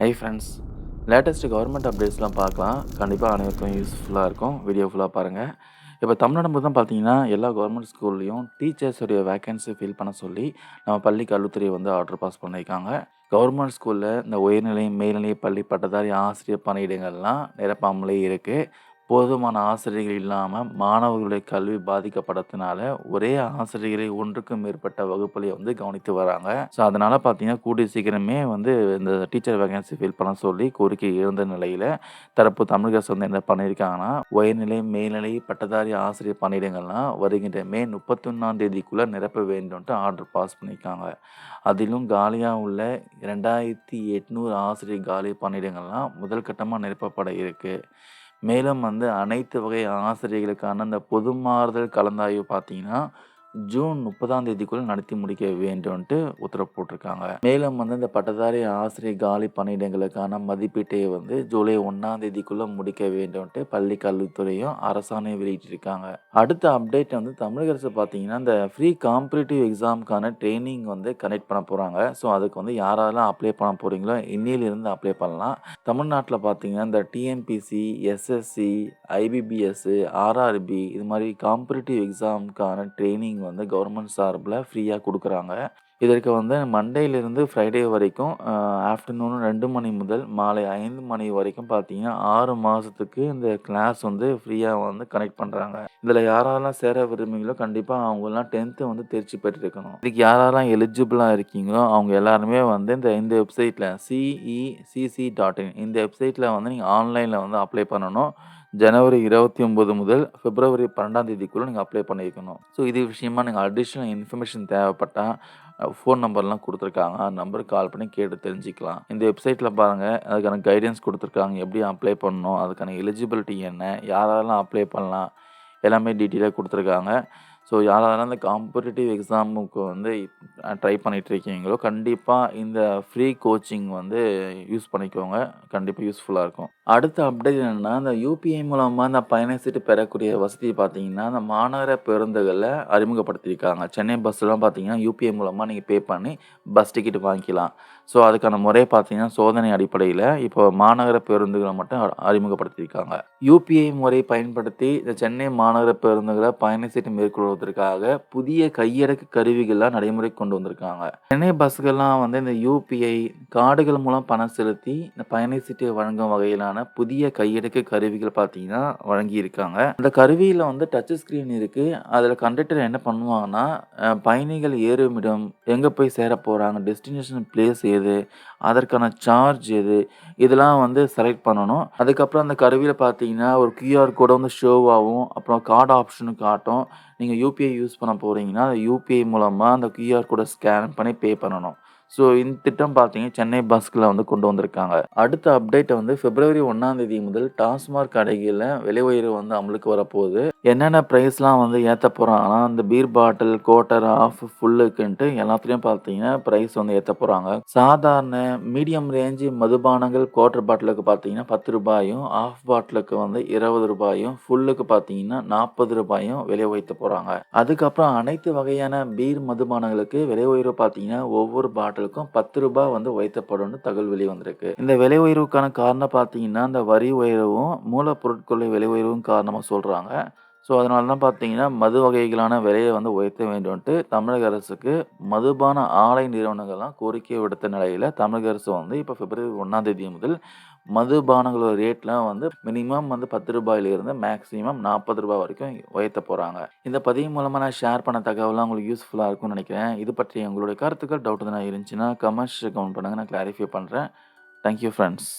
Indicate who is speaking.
Speaker 1: High friends latest government அப்டேட்ஸ்லாம் பார்க்கலாம். கண்டிப்பாக அனைவருக்கும் யூஸ்ஃபுல்லாக இருக்கும். வீடியோ ஃபுல்லாக பாருங்கள் இப்போ தமிழ்நாடு தான் பார்த்தீங்கன்னா எல்லா கவர்மெண்ட் ஸ்கூல்லையும் டீச்சர்ஸுடைய வேக்கன்சி ஃபில் பண்ண சொல்லி நம்ம பள்ளி கல்வித்துறை வந்து ஆர்டர் பாஸ் பண்ணியிருக்காங்க. கவர்மெண்ட் ஸ்கூலில் இந்த உயர்நிலை மேல்நிலை பள்ளி பட்டதாரி ஆசிரியர் பணியிடங்கள்லாம் நிரப்பாமலே இருக்குது போதுமான ஆசிரியர்கள் இல்லாமல் மாணவர்களுடைய கல்வி பாதிக்கப்படத்தினால ஒரே ஆசிரியர்களை ஒன்றுக்கும் மேற்பட்ட வகுப்புகளை வந்து கவனித்து வராங்க. ஸோ அதனால் பார்த்தீங்கன்னா கூடிய சீக்கிரமே வந்து இந்த டீச்சர் வேகன்சி ஃபில் பண்ண சொல்லி கோரிக்கை இருந்த நிலையில் தரப்பு தமிழக வந்து என்ன பண்ணியிருக்காங்கன்னா உயர்நிலை மேல்நிலை பட்டதாரி ஆசிரியர் பணியிடங்கள்லாம் வருகின்ற மே முப்பத்தொன்னாம் தேதிக்குள்ளே நிரப்ப வேண்டும்ட்டு ஆர்டர் பாஸ் பண்ணியிருக்காங்க. அதிலும் காலியாக உள்ள ரெண்டாயிரத்தி எட்நூறு ஆசிரியர் காலி பணியிடங்கள்லாம் முதல் கட்டமாக நிரப்பப்பட இருக்குது மேலும் வந்து அனைத்து வகை ஆசிரியர்களுக்கான அந்த பொது மாறுதல் கலந்தாய்வு பார்த்தீங்கன்னா ஜூன் முப்பதாம் தேதிக்குள் நடத்தி முடிக்க வேண்டும்ட்டு உத்தரவு போட்டிருக்காங்க. மேலும் வந்து இந்த பட்டதாரி ஆசிரியர் காலி பணியிடங்களுக்கான மதிப்பீட்டை வந்து ஜூலை ஒன்றாம் தேதிக்குள்ள முடிக்க வேண்டும்ட்டு பள்ளி கல்வித்துறையும் அரசாணை வெளியிட்டிருக்காங்க. அடுத்த அப்டேட் வந்து தமிழக அரசு பார்த்தீங்கன்னா இந்த ஃப்ரீ காம்படிட்டிவ் எக்ஸாமுக்கான ட்ரைனிங் வந்து கனெக்ட் பண்ண போகிறாங்க ஸோ அதுக்கு வந்து யாரெல்லாம் அப்ளை பண்ண போகிறீங்களோ இன்னிலிருந்து அப்ளை பண்ணலாம். தமிழ்நாட்டில் பார்த்தீங்கன்னா இந்த டிஎன்பிசி எஸ்எஸ்சி ஐபிபிஎஸ் ஆர்ஆர்பி இது மாதிரி காம்படிட்டிவ் எக்ஸாமுக்கான ட்ரைனிங் வந்து கவர்மெண்ட் சார்பில் ஃப்ரீயாக கொடுக்குறாங்க. இதற்கு வந்து மண்டேலேருந்து ஃப்ரைடே வரைக்கும் ஆஃப்டர்நூன் ரெண்டு மணி முதல் மாலை ஐந்து மணி வரைக்கும் பார்த்தீங்கன்னா ஆறு மாதத்துக்கு இந்த கிளாஸ் வந்து ஃப்ரீயாக வந்து கனெக்ட் பண்ணுறாங்க இதில் யாரெல்லாம் சேர விரும்புங்களோ கண்டிப்பாக அவங்கெல்லாம் டென்த்து வந்து தேர்ச்சி பெற்றிருக்கணும். இதுக்கு யாரெல்லாம் எலிஜிபிளாக இருக்கீங்களோ அவங்க எல்லாருமே வந்து இந்த இந்த வெப்சைட்டில் சிஇசிசி டாட் இன் இந்த வெப்சைட்டில் வந்து நீங்கள் ஆன்லைனில் வந்து அப்ளை பண்ணணும். ஜனவரி இருபத்தி ஒம்பது முதல் பிப்ரவரி பன்னெண்டாம் தேதிக்குள்ளே நீங்கள் அப்ளை பண்ணியிருக்கணும். ஸோ இது விஷயமா நீங்கள் அடிஷ்னல் இன்ஃபர்மேஷன் தேவைப்பட்டால் ஃபோன் நம்பர்லாம் கொடுத்துருக்காங்க. அந்த நம்பருக்கு கால் பண்ணி கேட்டு தெரிஞ்சுக்கலாம். இந்த வெப்சைட்டில் பாருங்கள் அதுக்கான கைடன்ஸ் கொடுத்துருக்காங்க. எப்படி அப்ளை பண்ணணும் அதுக்கான எலிஜிபிலிட்டி என்ன யாரெல்லாம் அப்ளை பண்ணலாம் எல்லாமே டீட்டெயிலாக கொடுத்துருக்காங்க. ஸோ யாராவது அந்த காம்படிட்டிவ் எக்ஸாமுக்கு வந்து ட்ரை பண்ணிகிட்டு இருக்கீங்களோ கண்டிப்பாக இந்த ஃப்ரீ கோச்சிங் வந்து யூஸ் பண்ணிக்கோங்க. கண்டிப்பாக யூஸ்ஃபுல்லாக இருக்கும். அடுத்த அப்டேட் என்னென்னா இந்த யூபிஐ மூலமாக இந்த பயண சீட்டு பெறக்கூடிய வசதி பார்த்தீங்கன்னா இந்த மாநகர பேருந்துகளில் அறிமுகப்படுத்தியிருக்காங்க சென்னை பஸ்ஸெலாம் பார்த்தீங்கன்னா யூபிஐ மூலமாக நீங்கள் பே பண்ணி பஸ் டிக்கெட் வாங்கிக்கலாம். ஸோ அதுக்கான முறை பார்த்தீங்கன்னா சோதனை அடிப்படையில் இப்போ மாநகர பேருந்துகளை மட்டும் அறிமுகப்படுத்தியிருக்காங்க யூபிஐ முறை பயன்படுத்தி இந்த சென்னை மாநகர பேருந்துகளை பயண சீட்டு கொள்வதற்காக புதிய கையடக்கு கருவிகள்லாம் நடைமுறை கொண்டு வந்திருக்காங்க. சென்னை பஸ்கள்லாம் வந்து இந்த யூபிஐ கார்டுகள் மூலம் பணம் செலுத்தி இந்த பயண சீட்டை வழங்கும் வகையிலான புதிய கையடக்கு கருவிகள் பார்த்தீங்கன்னா வழங்கியிருக்காங்க. அந்த கருவியில் வந்து டச் ஸ்க்ரீன் இருக்குது அதில் கண்டக்டர் என்ன பண்ணுவாங்கன்னா பயணிகள் ஏறுமிடம் எங்கே போய் சேர போகிறாங்க டெஸ்டினேஷன் பிளேஸ் எது அதற்கான சார்ஜ் எது இதெல்லாம் வந்து செலக்ட் பண்ணணும். அதுக்கப்புறம் அந்த கருவியில் பார்த்தீங்கன்னா ஒரு கியூஆர் கோடை வந்து ஷோவாகவும் அப்புறம் கார்டு ஆப்ஷனும் காட்டும். நீங்கள் யூபிஐ யூஸ் பண்ண போகிறீங்கன்னா அந்த யூபிஐ மூலமாக அந்த கியூஆர் கோடை ஸ்கேன் பண்ணி பே பண்ணணும். ஸோ இந்த திட்டம் பார்த்தீங்கன்னா சென்னை பஸ்கில் வந்து கொண்டு வந்திருக்காங்க. அடுத்த அப்டேட்டை வந்து பிப்ரவரி ஒன்றாம் தேதி முதல் டாஸ்மாக் கடைகளில் விலை உயர்வு வந்து அமலுக்கு வரப்போகுது. என்னென்ன ப்ரைஸ்லாம் வந்து ஏற்ற போகிறாங்கன்னா அந்த பீர் பாட்டில் கோட்டர் ஆஃப் ஃபுல்லுக்குன்ட்டு எல்லாத்துலேயும் பார்த்தீங்கன்னா ப்ரைஸ் வந்து ஏற்ற போகிறாங்க சாதாரண மீடியம் ரேஞ்சு மதுபானங்கள் குவார்டர் பாட்டிலுக்கு பார்த்தீங்கன்னா பத்து ரூபாயும் ஆஃப் பாட்டிலுக்கு வந்து இருபது ரூபாயும் ஃபுல்லுக்கு பார்த்தீங்கன்னா நாற்பது ரூபாயும் விலை உயர்த்த போகிறாங்க அதுக்கப்புறம் அனைத்து வகையான பீர் மதுபானங்களுக்கு விலை உயர்வு பார்த்தீங்கன்னா ஒவ்வொரு பாட்டில் பாட்டிலுக்கும் பத்து ரூபாய் வந்து உயர்த்தப்படும் தகவல் வெளி வந்திருக்கு. இந்த விலை உயர்வுக்கான காரணம் பார்த்தீங்கன்னா இந்த வரி உயர்வும் மூலப்பொருட்களுடைய விலை உயர்வும் காரணமாக சொல்கிறாங்க ஸோ அதனால தான் பார்த்தீங்கன்னா மது வகைகளான விலையை வந்து உயர்த்த வேண்டும்ன்ட்டு தமிழக அரசுக்கு மதுபான ஆலை நிறுவனங்கள்லாம் கோரிக்கை விடுத்த நிலையில் தமிழக அரசு வந்து இப்போ பிப்ரவரி ஒன்றாம் தேதி முதல் மதுபானங்களோட ரேட்லாம் வந்து மினிமம் வந்து பத்து ரூபாயிலிருந்து மேக்ஸிமம் நாற்பது ரூபாய் வரைக்கும் உயர்த்த போகிறாங்க இந்த பதிவு மூலமாக நான் ஷேர் பண்ண தகவலாம் உங்களுக்கு யூஸ்ஃபுல்லாக இருக்கும்னு நினைக்கிறேன். இது பற்றி உங்களுடைய கருத்துக்கள் டவுட் எதுனா இருந்துச்சுன்னா கமெண்ட்ஸ் கமெண்ட் பண்ணுங்கள் நான் கிளாரிஃபை பண்ணுறேன் தேங்க்யூ ஃப்ரெண்ட்ஸ்